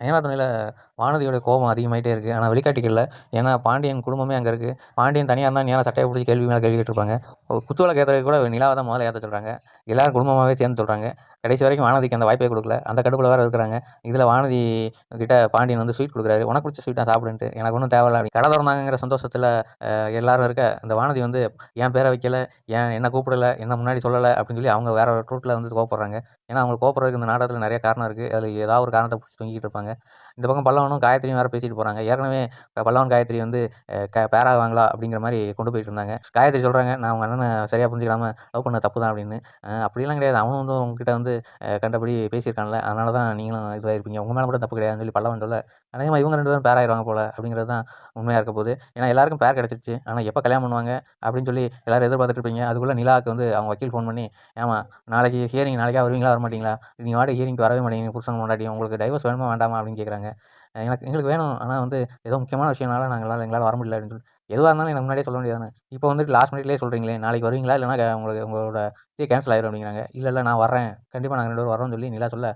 நயனா துணையில் வானதியோட கோபம் அதிகமாகிட்டே இருக்குது ஆனால் வெளிக்காட்டிக்கல ஏன்னா பாண்டியன் குடும்பமே அங்கே இருக்குது பாண்டியன் தனியாக இருந்தால் நேரம் சட்டையை பிடிச்சி கேள்வி மேலே கேள்வி கேட்டிருப்பாங்க. குத்து விளக்கு ஏற்றுறதுக்கு கூட நிலாவை தான் முதல்ல ஏற்ற சொல்கிறாங்க எல்லோரும் குடும்பமாகவே சேர்ந்து சொல்கிறாங்க கடைசி வரைக்கும் வானதிக்கு அந்த வாய்ப்பே கொடுக்கல. அந்த கடுப்பில் வேறு இருக்கிறாங்க. இதில் வானதி கிட்ட பாண்டியன் வந்து ஸ்வீட் கொடுக்குறாரு. உனக்கு பிடிச்ச ஸ்வீட் தான் சாப்பிடுன்ட்டு. எனக்கு ஒன்றும் தேவையில்ல அப்படி. கடை திறந்தாங்கிற சந்தோஷத்தில் எல்லாரும் இருக்க இந்த வானதி வந்து என் பேரை வைக்கல. ஏன் என்ன கூப்பிடல. என்ன முன்னாடி சொல்லலை. அப்படின்னு சொல்லி அவங்க வேறு ஒரு ரூட்டில் வந்து கோவப்படுறாங்க. ஏன்னா அவங்க கோவப்படுறதுக்கு இந்த நாடகத்தில் நிறைய காரணம் இருக்குது அதில் ஏதாவது ஒரு காரணத்தை பிடிச்சி தொங்கிட்டு இருப்பாங்க. இந்த பக்கம் பல்லவனும் காயத்ரியும் வேறு பேசிட்டு போகிறாங்க ஏற்கனவே பல்லவன் காயத்ரி வந்து க பேராகுவாங்களா அப்படிங்கிற மாதிரி கொண்டு போயிட்டு இருந்தாங்க. காயத்ரி சொல்கிறாங்க நான் அவங்க அண்ணனை சரியாக புரிஞ்சுக்காம லவ் பண்ண தப்பு தான் அப்படின்னு. அப்படிலாம் கிடையாது. அவனும் வந்து உங்ககிட்ட வந்து கண்டபடி பேசியிருக்கான்ல. அதனால தான் நீங்களும் இதுவாகிருப்பீங்க உங்கள் மேலே கூட தப்பு கிடையாதுன்னு சொல்லி பல்லவன் சொல்ல அநேகமாக இவங்க ரெண்டு பேரும் பேர் ஆயிடுவாங்க போல் அப்படிங்கிறது தான் உண்மையாக இருக்க போகுது. ஏன்னா எல்லாருக்கும் பேர் கிடச்சிருச்சு. ஆனால் எப்போ கல்யாணம் பண்ணுவாங்க அப்படின்னு சொல்லி எல்லோரும் எதிர்பார்த்துட்டு இருப்பீங்க. அதுக்குள்ளே நிலாவுக்கு வந்து அவங்க வக்கீல் ஃபோன் பண்ணி ஏமா நாளைக்கு ஹியரிங் நாளைக்கா வருவீங்களா? வர மாட்டீங்களா நீங்கள் வாடகை ஹியரிங்க்கு வரவே மாட்டீங்க புருஷங்க முன்னாடி உங்களுக்கு டைவர்ஸ் வேணுமா வேண்டாமா? அப்படின்னு கேட்குறாங்க எனக்கு எங்களுக்கு வேணும். ஆனால் வந்து ஏதோ முக்கியமான விஷயம்னால நாங்களால் எங்களால் வர முடியல அப்படின்னு சொல்லி எதுவாக இருந்தாலும் எனக்கு முன்னாடியே சொல்ல வேண்டியதானே இப்போ வந்துட்டு லாஸ்ட் மினிட்லேயே சொல்கிறீங்களே நாளைக்கு வருவீங்களா? இல்லைனா உங்களுக்கு உங்களோட இது கேன்சல் ஆயிரும் அப்படிங்கிறாங்க. இல்லை இல்லை நான் வரேன் கண்டிப்பாக நாங்கள் ரெண்டு பேரும் வரோம்னு சொல்லி நிலா சொல்ல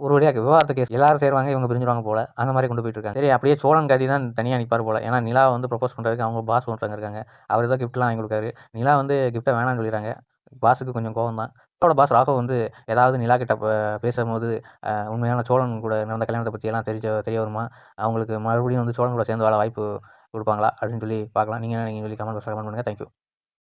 ஒரு வழியாக விவாதத்துக்கு கேஸ் எல்லாரும் சேருவாங்க இவங்க பிரிஞ்சிருவாங்க போல. அந்த மாதிரி கொண்டு போயிட்டு இருக்காங்க. சரி அப்படியே சோழன் கதி தான் தனியாக நிற்பார் போல. ஏன்னா நிலா வந்து ப்ரொப்போஸ் பண்ணுறதுக்கு அவங்க பாஸ் ஒருத்தவங்க இருக்காங்க. அவர் தான் கிஃப்ட்லாம் வாங்கி கொடுக்காரு. நிலா வந்து கிஃப்ட்டை வேணாம்னு சொல்லிடுறாங்க. பாஸுக்கு கொஞ்சம் கோவம் தான் அவரோட பாஸ் ராகவ் வந்து ஏதாவது நிலா கிட்ட பேசும்போது உண்மையான சோழன் கூட நடந்த கல்யாணத்தை பற்றியெல்லாம் தெரிஞ்ச தெரிய வருமா? அவங்களுக்கு மறுபடியும் வந்து சோழன் கூட சேர்ந்து வாழ வாய்ப்பு கொடுப்பாங்களா? அப்படின்னு சொல்லி பார்க்கலாம். நீங்கள் நீங்கள் சொல்லி கமெண்ட் பாக்ஸில் கமெண்ட் பண்ணுங்கள் தேங்க்யூ